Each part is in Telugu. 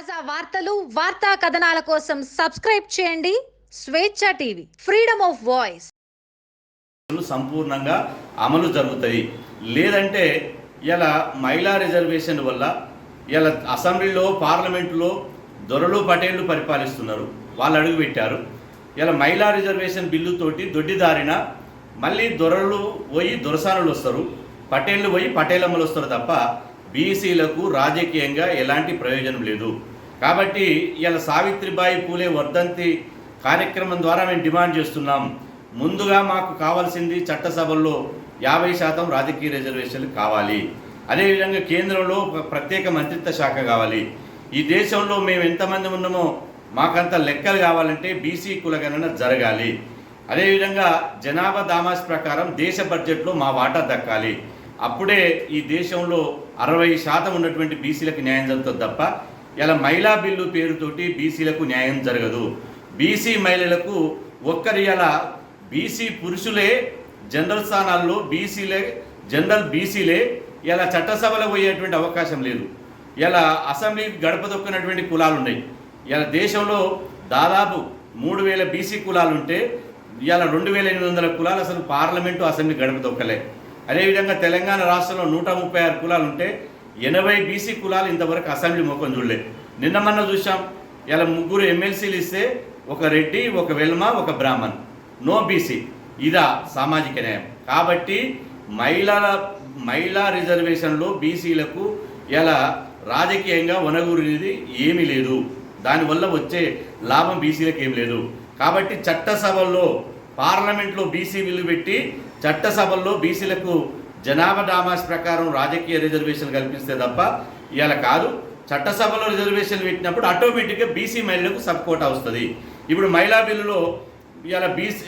తాజా వార్తలు వార్తా కథనాల కోసం సబ్స్క్రైబ్ చేయండి. స్వేచ్ఛ టీవీ ఫ్రీడమ్ ఆఫ్ వాయిస్. సంపూర్ణంగా అమలు జరుగుతాయి. లేదంటే ఇలా మహిళా రిజర్వేషన్ వల్ల ఇలా అసెంబ్లీలో పార్లమెంటులో దొరలు పటేళ్ళు పరిపాలిస్తున్నారు. వాళ్ళు అడుగు పెట్టారు. ఇలా మహిళా రిజర్వేషన్ బిల్లుతోటి దొడ్డిదారిన మళ్ళీ దొరలు పోయి దొరసానులు వస్తారు. పటేళ్ళు పోయి పటేలమ్మలు వస్తారు తప్ప బీసీలకు రాజకీయంగా ఎలాంటి ప్రయోజనం లేదు. కాబట్టి ఇలా సావిత్రిబాయి పూలే వర్ధంతి కార్యక్రమం ద్వారా మేము డిమాండ్ చేస్తున్నాం. ముందుగా మాకు కావాల్సింది చట్టసభల్లో యాభై శాతం రాజకీయ రిజర్వేషన్లు కావాలి. అదేవిధంగా కేంద్రంలో ఒక ప్రత్యేక మంత్రిత్వ శాఖ కావాలి. ఈ దేశంలో మేము ఎంతమంది ఉన్నామో మాకంత లెక్కలు కావాలంటే బీసీ కులగణన జరగాలి. అదేవిధంగా జనాభా దామాస్ ప్రకారం దేశ బడ్జెట్లో మా వాటా దక్కాలి. అప్పుడే ఈ దేశంలో అరవై శాతం ఉన్నటువంటి బీసీలకు న్యాయం జరుగుతుంది తప్ప ఇలా మహిళా బిల్లు పేరుతోటి బీసీలకు న్యాయం జరగదు. బీసీ మహిళలకు ఒక్కరి ఇలా బీసీ పురుషులే జనరల్ స్థానాల్లో బీసీలే జనరల్ బీసీలే ఇలా చట్టసభలో పోయేటువంటి అవకాశం లేదు. ఇలా అసెంబ్లీ గడప దొక్కినటువంటి కులాలు ఉన్నాయి ఇలా దేశంలో దాదాపు మూడు వేల బీసీ కులాలు ఉంటే ఇవాళ రెండు వేల ఎనిమిది వందల కులాలు అసలు పార్లమెంటు అసెంబ్లీ గడప దొక్కలే అదేవిధంగా తెలంగాణ రాష్ట్రంలో నూట ముప్పై ఆరు కులాలు ఉంటే ఎనభై బీసీ కులాలు ఇంతవరకు అసెంబ్లీ ముఖం చూడలే. నిన్న మొన్న చూసాం ఇలా ముగ్గురు ఎమ్మెల్సీలు ఇస్తే ఒక రెడ్డి ఒక వెల్మ ఒక బ్రాహ్మణ్. నో బీసీ ఇదా సామాజిక న్యాయం. కాబట్టి మహిళల మహిళా రిజర్వేషన్లో బీసీలకు ఇలా రాజకీయంగా వనగూరినది ఏమీ లేదు. దానివల్ల వచ్చే లాభం బీసీలకు ఏం లేదు. కాబట్టి చట్టసభల్లో పార్లమెంట్లో బీసీ బిల్లు పెట్టి చట్టసభల్లో బీసీలకు జనాభా డామాస్ ప్రకారం రాజకీయ రిజర్వేషన్ కల్పిస్తే తప్ప ఇవాళ కాదు. చట్టసభలో రిజర్వేషన్ పెట్టినప్పుడు ఆటోమేటిక్గా బీసీ మహిళలకు సబ్ కోటా వస్తుంది. ఇప్పుడు మహిళా బిల్లులో ఇవాళ బీసీ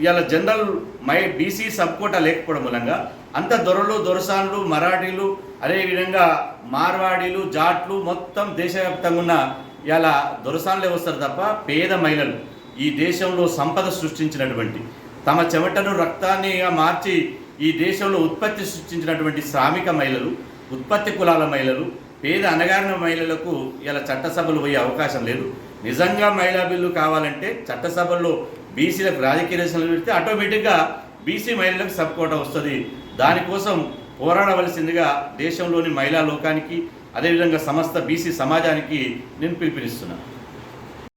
ఇవాళ జనరల్ మై బీసీ సబ్ కోటా లేకపోవడం మూలంగా అంత దొరలు దొరసాన్లు మరాఠీలు అదేవిధంగా మార్వాడీలు జాట్లు మొత్తం దేశవ్యాప్తంగా ఉన్న ఇలా దొరసాన్లే వస్తారు తప్ప పేద మహిళలు ఈ దేశంలో సంపద సృష్టించినటువంటి తమ చెమటను రక్తాన్నిగా మార్చి ఈ దేశంలో ఉత్పత్తి సృష్టించినటువంటి శ్రామిక మహిళలు ఉత్పత్తి కులాల మహిళలు పేద అనగారిన మహిళలకు ఇలా చట్టసభలు పోయే అవకాశం లేదు. నిజంగా మహిళా బిల్లు కావాలంటే చట్టసభల్లో బీసీలకు రాజకీయ రేషన్లు పెడితే ఆటోమేటిక్గా బీసీ మహిళలకు సబ్ కోటా వస్తుంది. దానికోసం పోరాడవలసిందిగా దేశంలోని మహిళా లోకానికి అదేవిధంగా సమస్త బీసీ సమాజానికి నేను పిలుపునిస్తున్నాను